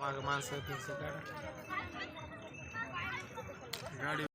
माग माणसं फिरसं काढा. गाडी.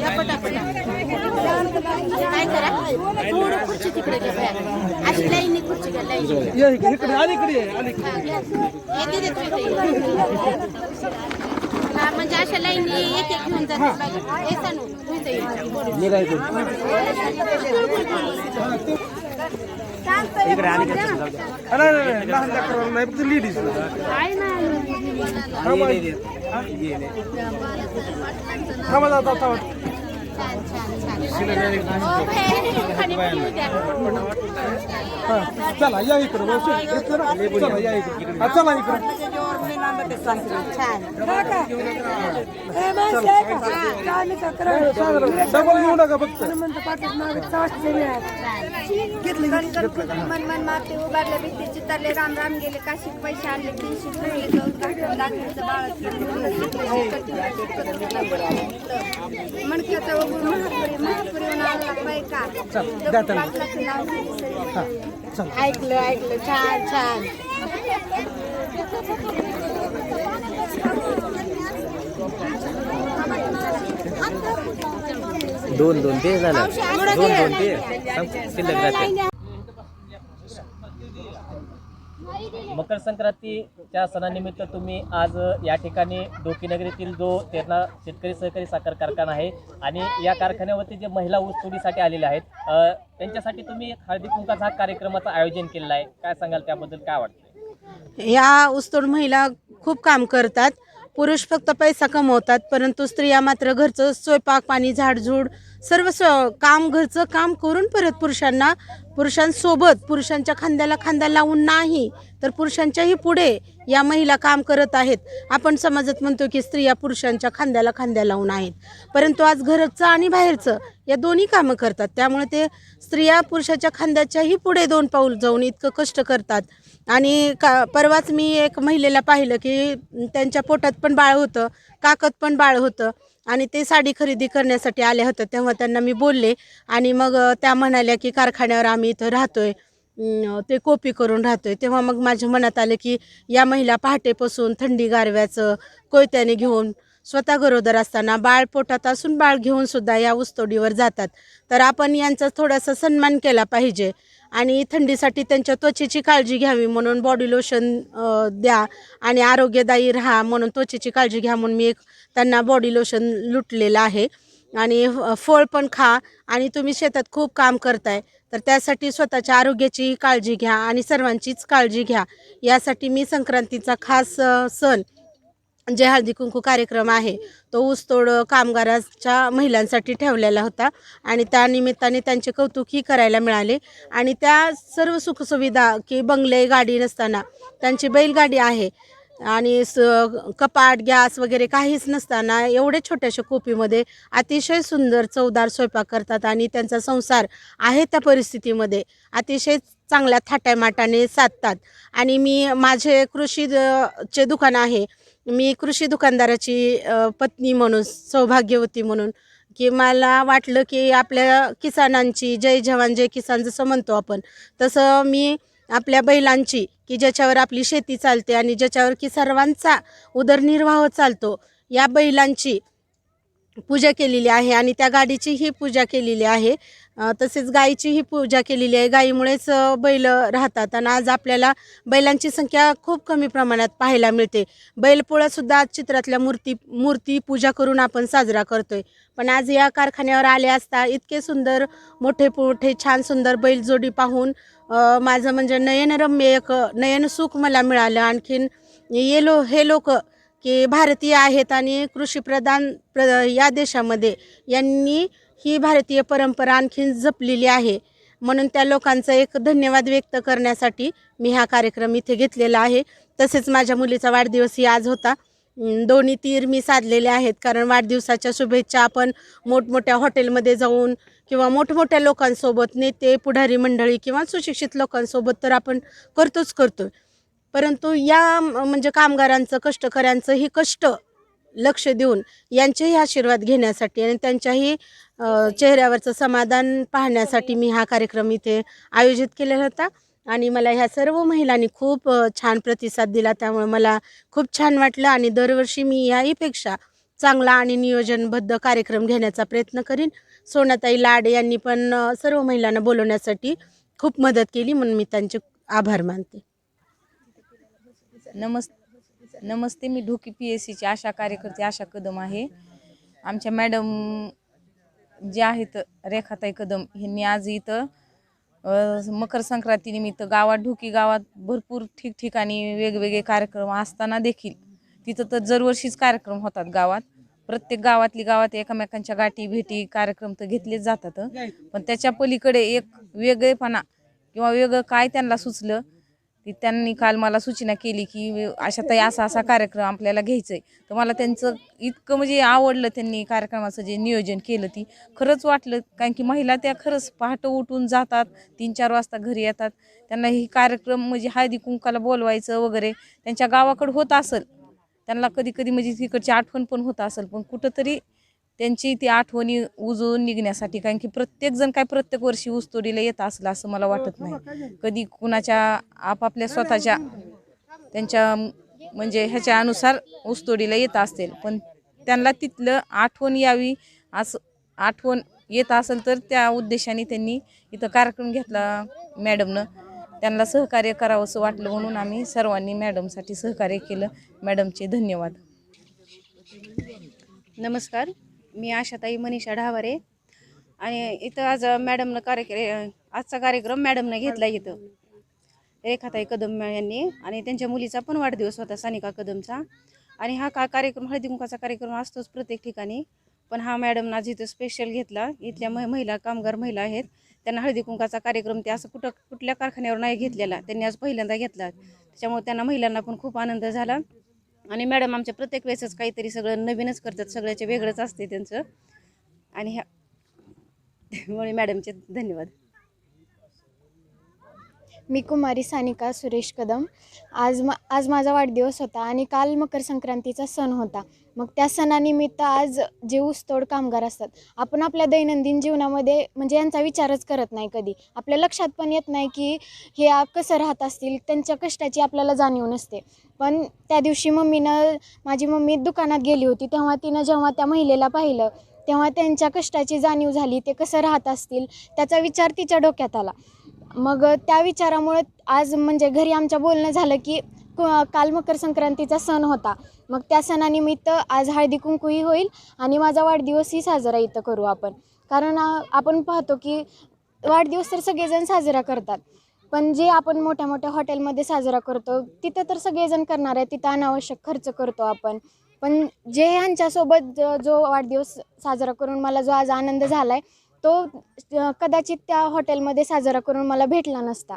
या पटापटा. काय करा? थोडं खुर्ची तिकडे घ्या अशी लाईनी खुर्ची घ्या लाईनी. इकडे अलीकडे येते देतो इथे. हा म्हणजे अशा लाईनी एक एक घेऊन जातात हे सांगू इथे ये. लहान लेकरांना नाही लेडीज. थांबा जाता आता चला या इकडे चला या इकडे. चला इकडे. डबल घेऊ नका फक्त मन मन उभारले भीती चितरले राम राम गेले काशी पैसे आणले तीनशे रुपये जाऊन दाखवायचं बाळ मणक्याचा वगून महापुरी महापुरी आला बायका ऐकलं ऐकलं. छान छान. दोन दोन ते झालं. दोन दोन ते. शिल्लक राहते. मकर संक्रांतीच्या सणानिमित्त तुम्ही आज या ठिकाणी डोकीनगरीतील जो तेरणा शेतकरी सहकारी साखर कारखाना आहे आणि या कारखान्यावरती जे महिला ऊस तोडीसाठी आलेल्या आहेत त्यांच्यासाठी तुम्ही एक हळदी कुंकाचा हा कार्यक्रमाचं आयोजन केलेलं आहे. काय सांगाल त्याबद्दल? काय वाटतं? या ऊसतोड महिला खूप काम करतात. पुरुष फक्त पैसा कमवतात परंतु स्त्रिया मात्र घरचं स्वयंपाक पाणी झाडझूड सर्व स्व काम घरचं काम करून परत पुरुषांना पुरुषांसोबत पुरुषांच्या खांद्याला खांदा लावून नाही तर पुरुषांच्याही पुढे या महिला काम करत आहेत. आपण समाजात म्हणतो की स्त्रिया पुरुषांच्या खांद्याला खांद्या लावून आहेत. परंतु आज घरचं आणि बाहेरचं या दोन्ही कामं करतात. त्यामुळे ते स्त्रिया पुरुषाच्या खांद्याच्याही पुढे दोन पाऊल जाऊन इतकं कष्ट करतात. आणि का परवाच मी एक महिलेला पाहिलं की त्यांच्या पोटात पण बाळ होतं काकत पण बाळ होतं आणि ते साडी खरेदी करण्यासाठी आल्या होत्या तेव्हा त्यांना मी बोलले आणि मग त्या म्हणाल्या की कारखान्यावर आम्ही इथं राहतोय ते कोपी करून राहतोय. तेव्हा मग माझ्या मनात आलं की या महिला पहाटेपासून थंडी गारव्याचं कोयत्याने घेऊन स्वतः गरोदर असताना बाळ पोटात असून बाळ घेऊन सुद्धा या ऊसतोडीवर जातात. तर आपण यांचा थोडासा सन्मान केला पाहिजे. आणि थंडीसाठी त्यांच्या त्वचेची काळजी घ्यावी म्हणून बॉडी लोशन द्या आणि आरोग्यदायी राहा म्हणून त्वचेची काळजी घ्या म्हणून मी एक त्यांना बॉडी लोशन लुटलेलं आहे. आणि फळ पण खा आणि तुम्ही शेतात खूप काम करताय तर त्यासाठी स्वतःच्या आरोग्याची काळजी घ्या आणि सर्वांचीच काळजी घ्या. यासाठी मी संक्रांतीचा खास सण जे हळदी कुंकू कार्यक्रम आहे. तो ऊसतोड कामगाराच्या महिलांसाठी ठेवलेला होता आणि त्यानिमित्ताने त्यांचे कौतुकही करायला मिळाले. आणि त्या सर्व सुखसुविधा की बंगले गाडी नसताना त्यांची बैलगाडी आहे. आणि स कपाट गॅस वगैरे काहीच नसताना एवढे छोट्याशा कोपीमध्ये अतिशय सुंदर चवदार स्वयंपाक करतात आणि त्यांचा संसार आहे त्या परिस्थितीमध्ये. अतिशय चांगल्या थाट्यामाटाने साधतात. आणि मी माझे कृषी द- चे दुकान आहे. मी कृषी दुकानदाराची पत्नी म्हणून सौभाग्यवती म्हणून की मला वाटलं की आपल्या किसानांची जय जवान जय किसान जसं म्हणतो आपण तसं मी आपल्या बैलांची की ज्याच्यावर आपली शेती चालते आणि ज्याच्यावर की सर्वांचा उदरनिर्वाह चालतो या बैलांची पूजा केलेली आहे आणि त्या गाडीचीही पूजा केलेली आहे. तसेच तसेच गायीचीही पूजा केलेली आहे. गायीमुळेच बैल राहतात आणि आज आपल्याला बैलांची संख्या खूप कमी प्रमाणात पाहायला मिळते. बैलपोळासुद्धा आज चित्रातल्या मूर्ती मूर्ती पूजा करून आपण साजरा करतोय. पण आज या कारखान्यावर आले असता इतके सुंदर मोठे मोठे छान सुंदर बैलजोडी पाहून माझं म्हणजे नयनरम्य एक नयनसुख मला मिळालं. आणखीन ये लो हे लोक की भारतीय आहेत आणि कृषीप्रधान प्र या देशामध्ये यांनी ही भारतीय परंपरा आणखीन जपलेली आहे. म्हणून त्या लोकांचा एक धन्यवाद व्यक्त करण्यासाठी मी हा कार्यक्रम इथे घेतलेला आहे. तसेच माझ्या मुलीचा वाढदिवसही आज होता. दोन्ही तीर मी साधलेले आहेत. कारण वाढदिवसाच्या शुभेच्छा आपण मोठमोठ्या हॉटेलमध्ये जाऊन किंवा मोठमोठ्या लोकांसोबत नेते पुढारी मंडळी किंवा सुशिक्षित लोकांसोबत तर आपण करतोच करतो परंतु या म्हणजे कामगारांचं कष्टकऱ्यांचं ही कष्ट लक्ष देऊन यांचेही आशीर्वाद घेण्यासाठी आणि त्यांच्याही चेहऱ्यावरचं समाधान पाहण्यासाठी मी हा कार्यक्रम इथे आयोजित केलेला होता. आणि मला ह्या सर्व महिलांनी खूप छान प्रतिसाद दिला. त्यामुळे मला खूप छान वाटलं आणि दरवर्षी मी याहीपेक्षा चांगला आणि नियोजनबद्ध कार्यक्रम घेण्याचा प्रयत्न करीन. सोनाताई लाड यांनी पण सर्व महिलांना बोलवण्यासाठी खूप मदत केली म्हणून मी त्यांचे आभार मानते. नमस् नमस्ते मी ढोकी पी एस सीची आशा कार्यकर्ते आशा कदम आहे. आमच्या मॅडम जे आहेत रेखाताई कदम ह्यांनी आज इथं मकर संक्रांतीनिमित्त गावात ढोकी गावात भरपूर ठिकठिकाणी वेगवेगळे कार्यक्रम असताना देखील तिथं तर दरवर्षीच कार्यक्रम होतात गावात. प्रत्येक गावातली गावात एकमेकांच्या गाठी भेटी कार्यक्रम तर घेतलेच जातात. पण त्याच्या पलीकडे एक वेगळेपणा किंवा वेगळं काय त्यांना सुचलं की त्यांनी काल मला सूचना केली की अशा ताई असा असा कार्यक्रम आपल्याला घ्यायचा आहे तर मला त्यांचं इतकं म्हणजे आवडलं त्यांनी कार्यक्रमाचं जे नियोजन केलं ती. खरंच वाटलं कारण की महिला त्या खरंच पहाटं उठून जातात तीन चार वाजता घरी येतात. त्यांना ही कार्यक्रम म्हणजे हळदी कुंकाला बोलवायचं वगैरे त्यांच्या गावाकडं होत असेल. त्यांना कधी कधी म्हणजे तिकडची आठवण पण होत असेल पण कुठंतरी त्यांची ती आठवणी उजळून निघण्यासाठी कारण की प्रत्येकजण काय प्रत्येक वर्षी ऊसतोडीला येत असलं असं मला वाटत नाही. कधी कुणाच्या आपापल्या स्वतःच्या त्यांच्या म्हणजे ह्याच्या अनुसार ऊसतोडीला येत असतील. पण त्यांना तिथलं आठवण यावी असं आठवण येत असेल तर त्या उद्देशाने त्यांनी इथं कार्यक्रम घेतला मॅडमनं. त्यांना सहकार्य करावं असं वाटलं म्हणून आम्ही सर्वांनी मॅडमसाठी सहकार्य केलं. मॅडमचे धन्यवाद. नमस्कार. मी आशाताई मनीषा ढावारे. आणि इथं आज मॅडमनं कार्यक्रम आजचा कार्यक्रम मॅडमनं घेतला इथं. रेखाताई कदम यांनी. आणि त्यांच्या मुलीचा पण वाढदिवस होता सानिका कदमचा. आणि हा का कार्यक्रम हळदीकुंकाचा कार्यक्रम असतोच प्रत्येक ठिकाणी. पण हा मॅडम आज इथं स्पेशल घेतला. इथल्या मह महिला कामगार महिला आहेत. त्यांना हळदी कुंकाचा कार्यक्रम ते असं कुठं कुठल्या कारखान्यावर नाही घेतलेला. त्यांनी आज पहिल्यांदा घेतला. त्याच्यामुळे त्यांना महिलांना पण खूप आनंद झाला. आणि मॅडम आमच्या प्रत्येक वेळेसच काहीतरी सगळं नवीनच करतात सगळ्याचे वेगळंच असते त्यांचं. आणि ह्या त्यामुळे मॅडमचे धन्यवाद. मी कुमारी सानिका सुरेश कदम. आज मा आज माझा वाढदिवस होता आणि काल मकर संक्रांतीचा सण होता. मग त्या सणानिमित्त आज जे ऊसतोड कामगार असतात आपण आपल्या दैनंदिन जीवनामध्ये म्हणजे यांचा विचारच करत नाही कधी. आपल्या लक्षात पण येत नाही की हे कसं राहत असतील त्यांच्या कष्टाची आपल्याला जाणीव नसते. पण त्या दिवशी मम्मीनं माझी मम्मी दुकानात गेली होती तेव्हा तिनं जेव्हा त्या महिलेला पाहिलं तेव्हा त्यांच्या कष्टाची जाणीव झाली ते कसं राहत असतील त्याचा विचार तिच्या डोक्यात आला. मग त्या विचारामुळे आज म्हणजे घरी आमच्या बोलणं झालं की क- काल मकर संक्रांतीचा सण होता. मग त्या सणानिमित्त आज हळदी कुंकूही होईल आणि माझा वाढदिवसही साजरा इथं करू आपण. कारण आपण पाहतो की वाढदिवस तर सगळेजण साजरा करतात. पण जे आपण मोठ्या मोठ्या हॉटेलमध्ये साजरा करतो तिथं तर सगळेजण करणार आहे तिथं अनावश्यक खर्च करतो आपण. पण जे ह्यांच्यासोबत जो वाढदिवस साजरा करून मला जो आज आनंद झाला आहे तो कदाचित त्या हॉटेलमध्ये साजरा करून मला भेटला नसता.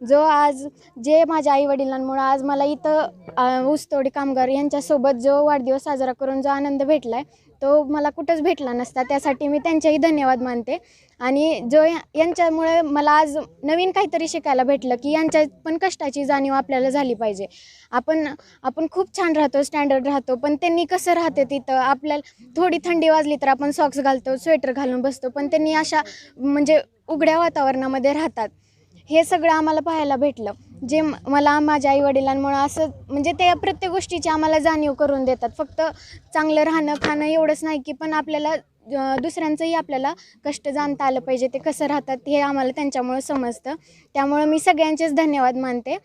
जो आज जे माझ्या आईवडिलांमुळं आज मला इथं ऊसतोडी कामगार यांच्यासोबत जो वाढदिवस साजरा करून जो आनंद भेटला आहे तो मला कुठंच भेटला नसता. त्यासाठी मी त्यांचेही धन्यवाद मानते. आणि जो या- यांच्यामुळे मला आज नवीन काहीतरी शिकायला भेटलं की यांच्या पण कष्टाची जाणीव आपल्याला झाली पाहिजे. आपण आपण खूप छान राहतो स्टँडर्ड राहतो पण त्यांनी कसं राहते तिथं? आपल्याला थोडी थंडी वाजली तर आपण सॉक्स घालतो स्वेटर घालून बसतो पण त्यांनी अशा म्हणजे उघड्या वातावरणामध्ये राहतात. हे सगळं आम्हाला पाहायला भेटलं. जे मला माझ्या आई वडिलांमुळं असं म्हणजे ते प्रत्येक गोष्टीची आम्हाला जाणीव करून देतात. फक्त चांगलं राहणं खाणं एवढंच नाही की पण आपल्याला दुसऱ्यांचंही आपल्याला कष्ट जाणता आलं पाहिजे. ते कसं राहतात हे आम्हाला त्यांच्यामुळं समजतं. त्यामुळं मी सगळ्यांचेच धन्यवाद मानते.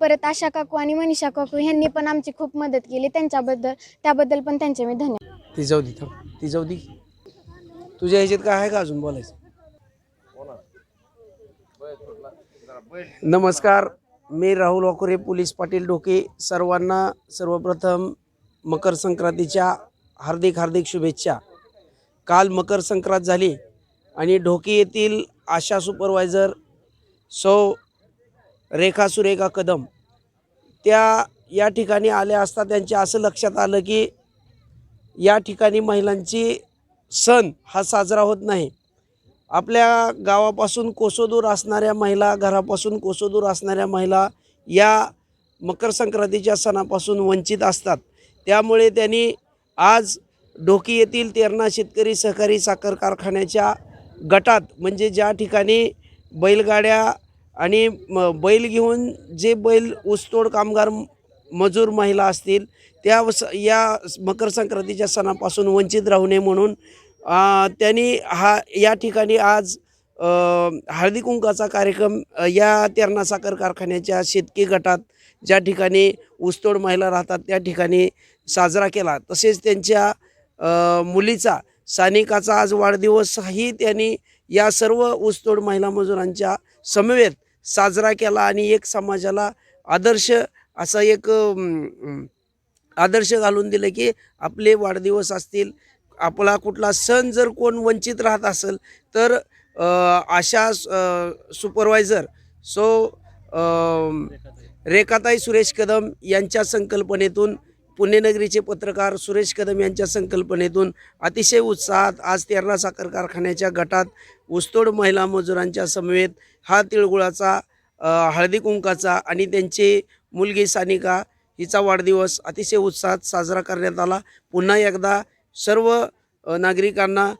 परत आशा काकू आणि मनीषा काकू यांनी पण आमची खूप मदत केली. त्यांच्याबद्दल त्याबद्दल पण त्यांचे मी धन्यवाद. ती जाऊ दे ती जाऊ दे. तुझ्या ह्याच्यात काय आहे का अजून बोलायचं? नमस्कार मी राहुल वाकुरे पोलीस पाटील डोके सर्वांना सर्वप्रथम मकर संक्रांतीच्या हार्दिक हार्दिक शुभेच्छा. काल मकर संक्रांत झाली आणि ढोकी येथील आशा सुपरवायझर सौ रेखा सुरेखा कदम त्या या ठिकाणी आल्या असता त्यांच्या असं लक्षात आलं की या ठिकाणी महिलांची सण हा साजरा होत नाही. आपल्या गावापासून कोसोदूर असणाऱ्या महिला घरापासून कोसोदूर असणाऱ्या महिला या मकर संक्रांतीच्या सणापासून वंचित असतात. त्यामुळे त्यांनी आज ढोकी येथील तेरणा शेतकरी सहकारी साखर कारखान्याच्या गटात म्हणजे ज्या ठिकाणी बैलगाड्या आणि म बैल घेऊन जे बैल ऊसतोड कामगार मजूर महिला असतील त्या स या मकर संक्रांतीच्या सणापासून वंचित राहू नये म्हणून त्यांनी हा या ठिकाणी आज अ, हळदी कुंकाचा कार्यक्रम या तेरणा साखर कारखान्याच्या शेतकी गटात ज्या ठिकाणी ऊसतोड महिला राहतात त्या ठिकाणी साजरा केला. तसेच त्यांच्या मुलीचा सानिकाचा आज वाढदिवसही त्यांनी या सर्व ऊसतोड महिला मजुरांच्या समवेत साजरा केला आणि एक समाजाला आदर्श असा एक आदर्श घालून दिलं की आपले वाढदिवस असतील. आपला कुठला सण जर कोण वंचित राहत असेल तर अशा सुपरवायझर सो रेखाताई सुरेश कदम यांच्या संकल्पनेतून पुणेनगरीचे पत्रकार सुरेश कदम यांच्या संकल्पनेतून अतिशय उत्साहात आज तेरणा साखर कारखान्याच्या गटात ऊसतोड महिला मजुरांच्या समवेत हा तिळगुळाचा हळदी कुंकाचा आणि त्यांची मुलगी सानिका हिचा वाढदिवस अतिशय उत्साहात साजरा करण्यात आला. पुन्हा एकदा सर्व नागरिकांना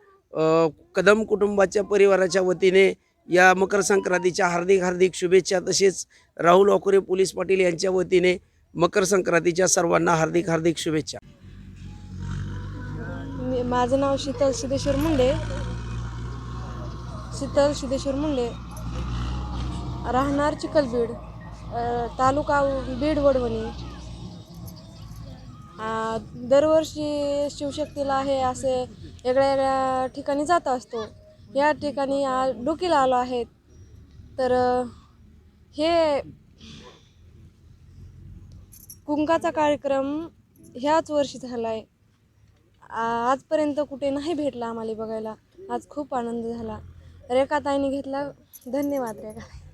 कदम कुटुंबाच्या परिवाराच्या वतीने या मकर संक्रांतीच्या हार्दिक हार्दिक शुभेच्छा तसेच राहुल अकुरे पोलीस पाटील यांच्या वतीने मकर संक्रांतीच्या सर्वांना हार्दिक हार्दिक शुभेच्छा. माझं नाव शीतल सिद्धेश्वर मुंडे. शीतल सिद्धेश्वर मुंडे. राहणार चिखलबीड तालुका बीड वडवणी. दरवर्षी शिवशक्तीला हे असे वेगळ्या वेगळ्या ठिकाणी जात असतो. या ठिकाणी आ- डुकीला आलो आहेत तर हे कुंकाचा कार्यक्रम ह्याच वर्षी झाला आहे आजपर्यंत कुठे नाही भेटला आम्हाला बघायला. आज खूप आनंद झाला. रेखाताईने घेतला. धन्यवाद रेखा